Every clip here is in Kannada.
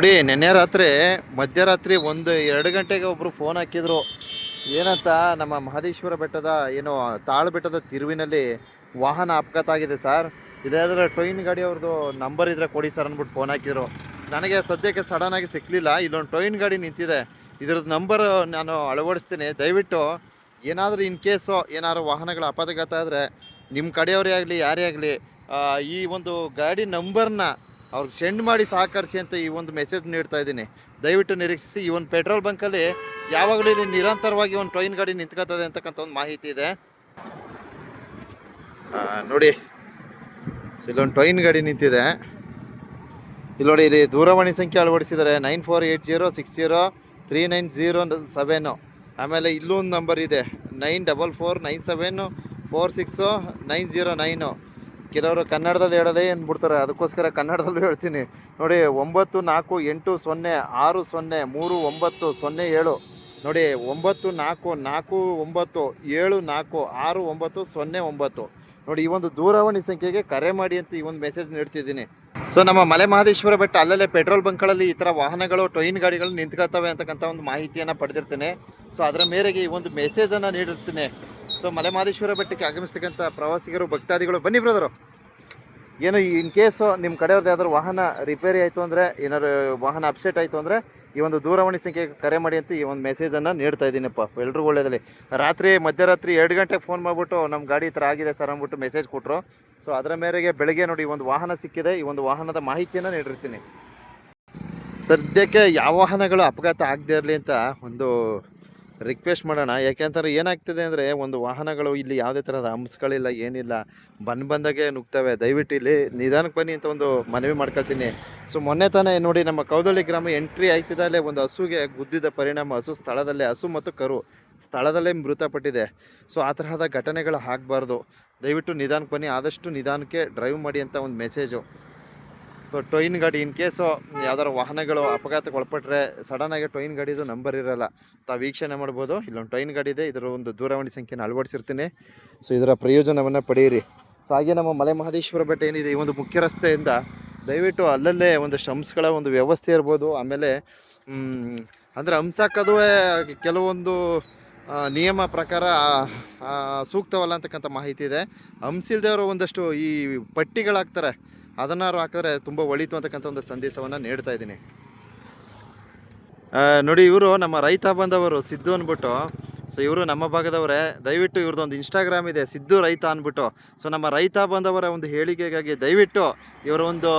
ನೋಡಿ ನಿನ್ನೆ ರಾತ್ರಿ, ಮಧ್ಯರಾತ್ರಿ ಒಂದು ಎರಡು ಗಂಟೆಗೆ ಒಬ್ಬರು ಫೋನ್ ಹಾಕಿದ್ರು. ಏನಂತ, ನಮ್ಮ ಮಹದೇಶ್ವರ ಬೆಟ್ಟದ ಏನು ತಾಳು ಬೆಟ್ಟದ ತಿರುವಿನಲ್ಲಿ ವಾಹನ ಅಪಘಾತ ಆಗಿದೆ ಸರ್ ಇದಾದ್ರೆ ಟ್ರೈನ್ ಗಾಡಿ ಅವ್ರದ್ದು ನಂಬರ್ ಇದ್ರೆ ಕೊಡಿ ಸರ್ ಅಂದ್ಬಿಟ್ಟು ಫೋನ್ ಹಾಕಿದ್ರು. ನನಗೆ ಸದ್ಯಕ್ಕೆ ಸಡನ್ ಆಗಿ ಸಿಕ್ಕಲಿಲ್ಲ ಇಲ್ಲೊಂದು ಟ್ರೈನ್ ಗಾಡಿ ನಿಂತಿದೆ. ಇದ್ರದ್ದು ನಂಬರ್ ನಾನು ಅಳವಡಿಸ್ತೀನಿ. ದಯವಿಟ್ಟು ಏನಾದರೂ ಇನ್ ಕೇಸು ಏನಾದ್ರು ವಾಹನಗಳ ಅಪಘಾತ ಆದರೆ ನಿಮ್ಮ ಕಡೆಯವರೇ ಆಗಲಿ, ಯಾರೇ ಆಗಲಿ ಈ ಒಂದು ಗಾಡಿ ನಂಬರ್ನ ಅವ್ರಿಗೆ ಸೆಂಡ್ ಮಾಡಿ ಸಹಕರಿಸಿ ಅಂತ ಈ ಒಂದು ಮೆಸೇಜ್ ನೀಡ್ತಾ ಇದ್ದೀನಿ. ದಯವಿಟ್ಟು ನಿರೀಕ್ಷಿಸಿ, ಈ ಒಂದು ಪೆಟ್ರೋಲ್ ಬಂಕಲ್ಲಿ ಯಾವಾಗಲೂ ಇಲ್ಲಿ ನಿರಂತರವಾಗಿ ಒಂದು ಟ್ರೈನ್ ಗಾಡಿ ನಿಂತ್ಕೊತದೆ ಅಂತಕ್ಕಂಥ ಒಂದು ಮಾಹಿತಿ ಇದೆ. ನೋಡಿ ಇಲ್ಲೊಂದು ಟ್ರೈನ್ ಗಾಡಿ ನಿಂತಿದೆ. ಇಲ್ಲಿ ನೋಡಿ, ಇಲ್ಲಿ ದೂರವಾಣಿ ಸಂಖ್ಯೆ ಅಳವಡಿಸಿದ್ದಾರೆ. Nine four eight zero six zero three nine zero seven ಆಮೇಲೆ ಇಲ್ಲೂ ಒಂದು ನಂಬರ್ ಇದೆ. Nine double four nine seven four six nine zero nine ಕೆಲವರು ಕನ್ನಡದಲ್ಲಿ ಹೇಳಲೇ ಅಂದ್ಬಿಡ್ತಾರೆ. ಅದಕ್ಕೋಸ್ಕರ ಕನ್ನಡದಲ್ಲೂ ಹೇಳ್ತೀನಿ. ನೋಡಿ, ಒಂಬತ್ತು, ನಾಲ್ಕು, ಎಂಟು, ಸೊನ್ನೆ, ಆರು, ಸೊನ್ನೆ, ಮೂರು, ಒಂಬತ್ತು, ಸೊನ್ನೆ, ಏಳು. ನೋಡಿ, ಒಂಬತ್ತು, ನಾಲ್ಕು ನಾಲ್ಕು, ಒಂಬತ್ತು, ಏಳು, ನಾಲ್ಕು, ಆರು, ಒಂಬತ್ತು, ಸೊನ್ನೆ, ಒಂಬತ್ತು. ನೋಡಿ, ಈ ಒಂದು ದೂರವಾಣಿ ಸಂಖ್ಯೆಗೆ ಕರೆ ಮಾಡಿ ಅಂತ ಈ ಒಂದು ಮೆಸೇಜ್ ನೀಡ್ತಿದ್ದೀನಿ. ಸೊ ನಮ್ಮ ಮಲೆ ಮಹದೇಶ್ವರ ಬೆಟ್ಟ, ಅಲ್ಲಲ್ಲೇ ಪೆಟ್ರೋಲ್ ಬಂಕ್ಗಳಲ್ಲಿ ಈ ಥರ ವಾಹನಗಳು ಟ್ರೈನ್ ಗಾಡಿಗಳು ನಿಂತ್ಕೋತವೆ ಅಂತಕ್ಕಂಥ ಒಂದು ಮಾಹಿತಿಯನ್ನು ಪಡೆದಿರ್ತೇನೆ. ಸೊ ಅದರ ಮೇರೆಗೆ ಈ ಒಂದು ಮೆಸೇಜನ್ನು ನೀಡಿರ್ತೀನಿ. ಸೊ ಮಲೆ ಮಹದೇಶ್ವರ ಬೆಟ್ಟಕ್ಕೆ ಆಗಮಿಸ್ತಕ್ಕಂಥ ಪ್ರವಾಸಿಗರು, ಭಕ್ತಾದಿಗಳು, ಬನ್ನಿ ಬ್ರದರು ಏನು ಇನ್ ಕೇಸು ನಿಮ್ಮ ಕಡೆಯವ್ರದ್ದು ಯಾವ್ದಾದ್ರು ವಾಹನ ರಿಪೇರಿ ಆಯಿತು ಅಂದರೆ, ಏನಾದ್ರು ವಾಹನ ಅಪ್ಸೆಟ್ ಆಯಿತು ಅಂದರೆ, ಈ ಒಂದು ದೂರವಾಣಿ ಸಂಖ್ಯೆಗೆ ಕರೆ ಮಾಡಿ ಅಂತ ಈ ಒಂದು ಮೆಸೇಜನ್ನು ನೀಡ್ತಾ ಇದ್ದೀನಪ್ಪ. ಎಲ್ರಿಗೂ ಒಳ್ಳೆಯದಲ್ಲಿ ರಾತ್ರಿ, ಮಧ್ಯರಾತ್ರಿ ಎರಡು ಗಂಟೆಗೆ ಫೋನ್ ಮಾಡಿಬಿಟ್ಟು ನಮ್ಮ ಗಾಡಿ ಈ ಥರ ಆಗಿದೆ ಸರ್ ಅಂದ್ಬಿಟ್ಟು ಮೆಸೇಜ್ ಕೊಟ್ಟರು ಸೊ ಅದರ ಮೇರೆಗೆ ಬೆಳಗ್ಗೆ ನೋಡಿ ಈ ಒಂದು ವಾಹನ ಸಿಕ್ಕಿದೆ. ಈ ಒಂದು ವಾಹನದ ಮಾಹಿತಿಯನ್ನು ನೀಡಿರ್ತೀನಿ. ಸದ್ಯಕ್ಕೆ ಯಾವ ವಾಹನಗಳು ಅಪಘಾತ ಆಗದೇ ಇರಲಿ ಅಂತ ಒಂದು ರಿಕ್ವೆಸ್ಟ್ ಮಾಡೋಣ. ಯಾಕೆಂತಂದ್ರೆ ಏನಾಗ್ತಿದೆ ಅಂದರೆ ಒಂದು ವಾಹನಗಳು ಇಲ್ಲಿ ಯಾವುದೇ ಥರದ ಅಂಶಗಳಿಲ್ಲ, ಏನಿಲ್ಲ. ಬಂದು ಬಂದಾಗೆ ನುಗ್ತವೆ ದಯವಿಟ್ಟು ಇಲ್ಲಿ ನಿಧಾನಕ್ಕೆ ಬನ್ನಿ ಅಂತ ಒಂದು ಮನವಿ ಮಾಡ್ಕೊಳ್ತೀನಿ. ಸೊ, ಮೊನ್ನೆ ತಾನೇ ನೋಡಿ ನಮ್ಮ ಕೌದಳ್ಳಿ ಗ್ರಾಮ ಎಂಟ್ರಿ ಆಯ್ತಿದ್ದಲ್ಲೇ ಒಂದು ಹಸುಗೆ ಗುದ್ದಿದ ಪರಿಣಾಮ. ಹಸು ಸ್ಥಳದಲ್ಲೇ, ಹಸು ಮತ್ತು ಕರು ಸ್ಥಳದಲ್ಲೇ ಮೃತಪಟ್ಟಿದೆ. ಸೊ, ಆ ತರಹದ ಘಟನೆಗಳು ಆಗಬಾರ್ದು. ದಯವಿಟ್ಟು ನಿಧಾನಕ್ಕೆ ಬನ್ನಿ. ಆದಷ್ಟು ನಿಧಾನಕ್ಕೆ ಡ್ರೈವ್ ಮಾಡಿ ಅಂತ ಒಂದು ಮೆಸೇಜು ಸೊ ಟೊಯ್ನ್ ಗಾಡಿ ಇನ್ ಕೇಸು ಯಾವ್ದಾರು ವಾಹನಗಳು ಅಪಘಾತಕ್ಕೆ ಒಳಪಟ್ಟರೆ ಆಗಿ ಟೊಯ್ನ್ ಗಾಡಿದು ನಂಬರ್ ಇರಲ್ಲ. ತಾವು ವೀಕ್ಷಣೆ ಮಾಡ್ಬೋದು. ಇಲ್ಲೊಂದು ಟೊಯ್ನ್ ಗಾಡಿ ಇದೆ. ಇದರ ಒಂದು ದೂರವಾಣಿ ಸಂಖ್ಯೆನ ಅಳವಡಿಸಿರ್ತೀನಿ. ಸೊ ಇದರ ಪ್ರಯೋಜನವನ್ನು ಪಡೆಯಿರಿ. ಸೊ ಹಾಗೆ ನಮ್ಮ ಮಲೆ ಮಹದೇಶ್ವರ ಬೆಟ್ಟ ಏನಿದೆ, ಈ ಒಂದು ಮುಖ್ಯ ರಸ್ತೆಯಿಂದ ದಯವಿಟ್ಟು ಅಲ್ಲಲ್ಲೇ ಒಂದು ಶಂಸ್ಗಳ ಒಂದು ವ್ಯವಸ್ಥೆ ಇರ್ಬೋದು. ಆಮೇಲೆ ಅಂದ್ರೆ ಹಂಸಾಕದುವೆ ಕೆಲವೊಂದು ನಿಯಮ ಪ್ರಕಾರ ಸೂಕ್ತವಲ್ಲ ಅಂತಕ್ಕಂಥ ಮಾಹಿತಿ ಇದೆ. ಹಂಸಿಲ್ದೇವರು ಒಂದಷ್ಟು ಈ ಪಟ್ಟಿಗಳಾಗ್ತಾರೆ ಅದನ್ನಾರು ಹಾಕಿದ್ರೆ ತುಂಬ ಒಳಿತು ಅಂತಕ್ಕಂಥ ಒಂದು ಸಂದೇಶವನ್ನು ನೀಡ್ತಾ ಇದ್ದೀನಿ. ನೋಡಿ, ಇವರು ನಮ್ಮ ರೈತ ಬಂದವರು ಸಿದ್ದು ಅಂದ್ಬಿಟ್ಟು, ಸೊ ಇವರು ನಮ್ಮ ಭಾಗದವರೇ. ದಯವಿಟ್ಟು ಇವ್ರದ್ದು ಒಂದು ಇನ್ಸ್ಟಾಗ್ರಾಮ್ ಇದೆ, ಸಿದ್ದು ರೈತ ಅಂದ್ಬಿಟ್ಟು. ಸೊ ನಮ್ಮ ರೈತ ಬಂದವರ ಒಂದು ಹೇಳಿಕೆಗಾಗಿ ದಯವಿಟ್ಟು ಇವರ ಒಂದು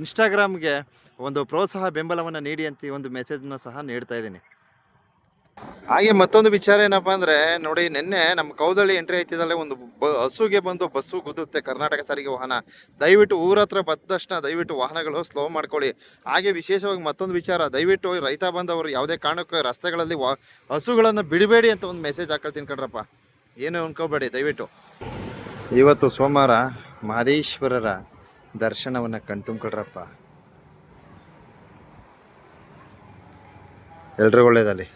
ಇನ್ಸ್ಟಾಗ್ರಾಮ್ಗೆ ಒಂದು ಪ್ರೋತ್ಸಾಹ ಬೆಂಬಲವನ್ನು ನೀಡಿ ಅಂತ ಈ ಒಂದು ಮೆಸೇಜ್ನ ಸಹ ನೀಡ್ತಾ ಇದ್ದೀನಿ. ಹಾಗೆ ಮತ್ತೊಂದು ವಿಚಾರ ಏನಪ್ಪಾ ಅಂದ್ರೆ, ನೋಡಿ ನಿನ್ನೆ ನಮ್ಮ ಕೌದಳ್ಳಿ ಎಂಟ್ರಿ ಆಯ್ತಿದ್ದಲ್ಲೇ ಒಂದು ಹಸುಗೆ ಬಂದು ಬಸ್ಸು ಗುದ್ದುತ್ತೆ, ಕರ್ನಾಟಕ ಸಾರಿಗೆ ವಾಹನ. ದಯವಿಟ್ಟು ಊರ ಹತ್ರ ಬಂದ ತಕ್ಷಣ ದಯವಿಟ್ಟು ವಾಹನಗಳು ಸ್ಲೋ ಮಾಡ್ಕೊಳ್ಳಿ. ಹಾಗೆ ವಿಶೇಷವಾಗಿ ಮತ್ತೊಂದು ವಿಚಾರ, ದಯವಿಟ್ಟು ರೈತ ಬಂದವರು ಯಾವುದೇ ಕಾರಣಕ್ಕೂ ರಸ್ತೆಗಳಲ್ಲಿ ಹಸುಗಳನ್ನು ಬಿಡಬೇಡಿ ಅಂತ ಒಂದು ಮೆಸೇಜ್ ಹಾಕೊಳ್ತೀನಿ ಕಣ್ರಪ್ಪ. ಏನು ಅನ್ಕೋಬೇಡಿ, ದಯವಿಟ್ಟು. ಇವತ್ತು ಸೋಮವಾರ ಮಹದೇಶ್ವರರ ದರ್ಶನವನ್ನು ಕಣ್ತುಂಬ್ಕೊಳ್ರಪ್ಪ ಎಲ್ರಿಗೂ ಒಳ್ಳೇದಲ್ಲಿ